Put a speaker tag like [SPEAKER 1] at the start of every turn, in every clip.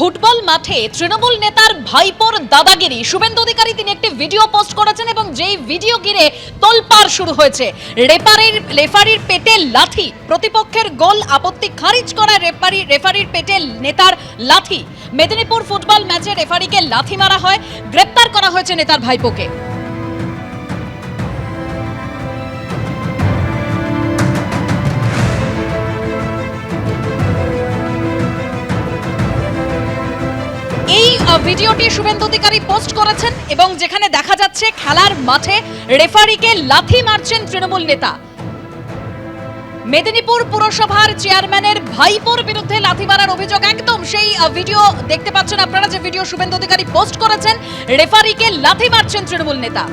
[SPEAKER 1] Football মাঠে তৃণমূল নেতার ভাইপোর দাদাগিরি। শুভেন্দু অধিকারী তিনি একটি ভিডিও পোস্ট করেছেন এবং যেই ভিডিও ঘিরে তোলপাড় শুরু হয়েছে। রেফারির রেফারির পেটে লাথি। প্রতিপক্ষের গোল আপত্তি খারিজ করা রেফারি, রেফারির পেটে নেতার লাথি। মেদিনীপুর ফুটবল ম্যাচে রেফারিকে লাথি মারা হয়। গ্রেপ্তার করা হয়েছে নেতার ভাইপোকে। ভিডিওটি শুভেন্দু অধিকারী পোস্ট করেছেন এবং যেখানে দেখা যাচ্ছে খেলার মাঠে রেফারিকে লাথি মারছেন তৃণমূল নেতা। মেদিনীপুর পুরসভার চেয়ারম্যানের ভাইপোর বিরুদ্ধে লাথি মারার অভিযোগ একদম। সেই ভিডিও দেখতে পাচ্ছেন আপনারা যে ভিডিও শুভেন্দু অধিকারী পোস্ট করেছেন, রেফারিকে লাথি মারছেন তৃণমূল নেতা।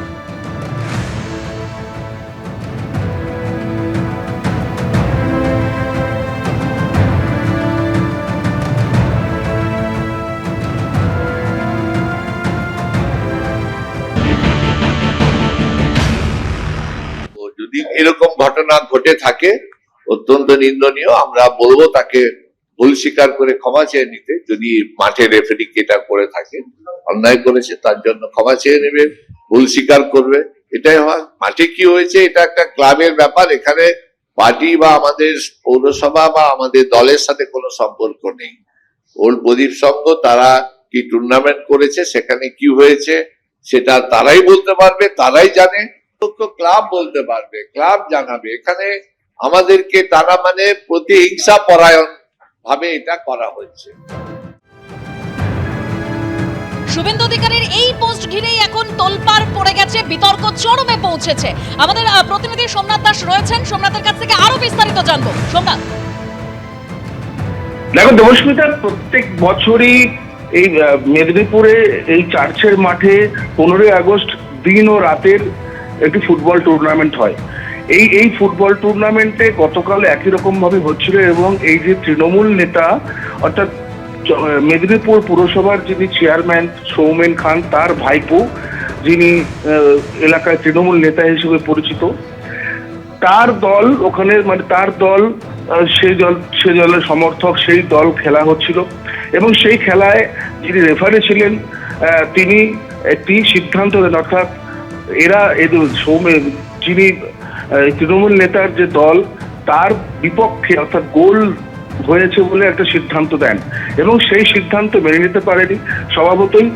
[SPEAKER 2] এরকম ঘটনা ঘটে থাকে, অত্যন্ত নিন্দনীয়, আমরা বলব তাকে ভুল স্বীকার করে ক্ষমা চেয়ে নিতে। যদি মাঠে রেফারি এটা করে থাকে অন্যায় করেছে, তার জন্য ক্ষমা চেয়ে নেবে ভুল স্বীকার করবে, এটাই হয়। মাঠে কি হয়েছে, এটা একটা ক্লাবের ব্যাপার, এখানে পার্টি বা আমাদের পৌরসভা বা আমাদের দলের সাথে কোনো সম্পর্ক নেই। ওল্ড প্রদীপ সংঘ তারা কি টুর্নামেন্ট করেছে, সেখানে কি হয়েছে, সেটা তারাই বলতে পারবে, তারাই জানে। ক্লাব বলতে পারবে ক্লাব জানাবে। এখানে আমাদেরকে তারা মানে প্রতিহিংসা পরায়ণ ভাবে এটা করা হচ্ছে
[SPEAKER 1] শুভেন্দু অধিকারীর এই পোস্ট ঘিরেই এখন তোলপাড় পড়ে গেছে বিতর্ক চরমে পৌঁছেছে। আমাদের প্রতিনিধি সোমনাথ দাস রয়েছেন সোমনাথের কাছ থেকে আরও বিস্তারিত জানব। সোমনাথ।
[SPEAKER 3] দেখো দেবস্মিতা প্রত্যেক বছরই এই মেদিনীপুরে এই চার্চের মাঠে পনেরোই আগস্ট দিন ও রাতের একটি ফুটবল টুর্নামেন্ট হয়। এই এই ফুটবল টুর্নামেন্টে গতকাল একই রকম ভাবে হচ্ছিল এবং এই যে তৃণমূল নেতা, অর্থাৎ মেদিনীপুর পুরসভার যিনি চেয়ারম্যান সৌমেন খান, তার ভাইপো, যিনি এলাকায় তৃণমূল নেতা হিসেবে পরিচিত, তার দল ওখানে মানে তার দল সেই দল সেই দলের সমর্থক, সেই দল খেলা হচ্ছিল এবং সেই খেলায় যিনি রেফারি ছিলেন তিনি একটি সিদ্ধান্ত দেন, অর্থাৎ এরা এদের সৌমে যিনি তৃণমূল নেতার যে দল, তার বিপক্ষে অর্থাৎ গোল হয়েছে বলে একটা সিদ্ধান্ত দেন। এবং সেই সিদ্ধান্ত মেনে নিতে পারেনি। স্বভাবতই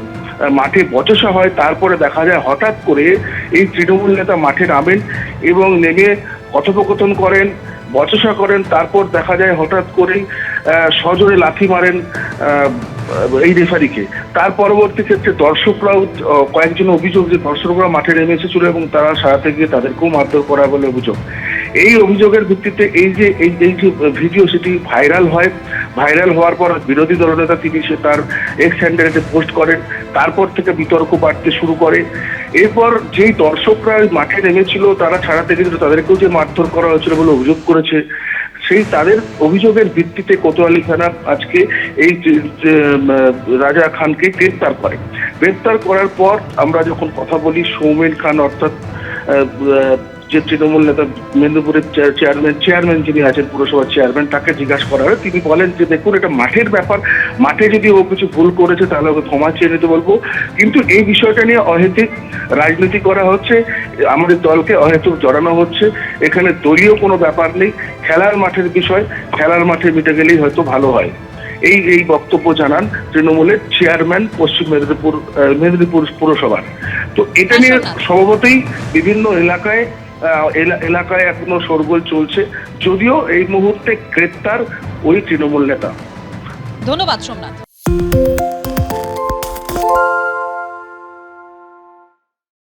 [SPEAKER 3] মাঠে বচসা হয়। তারপরে দেখা যায় হঠাৎ করে এই তৃণমূল নেতা মাঠে নামেন এবং নেমে কথোপকথন করেন, বচসা করেন। তারপর দেখা যায় হঠাৎ করেই সজোরে লাথি মারেন এই রেফারিকে। তার পরবর্তী ক্ষেত্রে দর্শকরাও কয়েকজন অভিযোগ যে দর্শকরা মাঠে নেমে এসেছিল এবং তারা সারাতে গিয়ে তাদেরকেও মারধর করা বলে অভিযোগ। এই অভিযোগের ভিত্তিতে এই যে, এই এই যে ভিডিও সেটি ভাইরাল হয়, ভাইরাল হওয়ার পর বিরোধী দলনেতা তিনি সে তার এক্স হ্যান্ডেলে পোস্ট করেন, তারপর থেকে বিতর্ক বাড়তে শুরু করে। এরপর যেই দর্শকরা মাঠে নেমেছিল, তারা ছাড়াতে গেছিল তাদেরকেও যে মারধর করা হয়েছিল বলে অভিযোগ করেছে সেই তাদের অভিযোগের ভিত্তিতে কোতোয়ালি থানা আজকে এই রাজা খানকে গ্রেপ্তার করে। গ্রেপ্তার করার পর আমরা যখন কথা বলি সৌমেন খান অর্থাৎ যে তৃণমূল নেতা মেদিনীপুরের চেয়ারম্যান চেয়ারম্যান যিনি আছেন পুরসভার চেয়ারম্যান তাকে জিজ্ঞাসা করা হয় তিনি বলেন যে দেখুন এটা মাঠের ব্যাপার। মাঠে যদি ও কিছু ভুল করেছে তাহলে ওকে ক্ষমা চেয়ে নিতে বলব। কিন্তু এই বিষয়টা নিয়ে অহেতুক রাজনীতি করা হচ্ছে। আমাদের দলকে অহেতুক জড়ানো হচ্ছে। এখানে দলীয় কোনো ব্যাপার নেই। খেলার মাঠের বিষয়। খেলার মাঠে মিটে গেলেই হয়তো ভালো হয়। এই এই বক্তব্য জানান তৃণমূলের চেয়ারম্যান পশ্চিম মেদিনীপুর মেদিনীপুর পুরসভার। তো এটা নিয়ে
[SPEAKER 1] আচ্ছা।
[SPEAKER 3] স্বভাবতই বিভিন্ন এলাকায় এলাকায় এখনও শোরগোল চলছে। যদিও এই মুহূর্তে গ্রেপ্তার ওই তৃণমূল নেতা।
[SPEAKER 1] ধন্যবাদ সোমনাথ।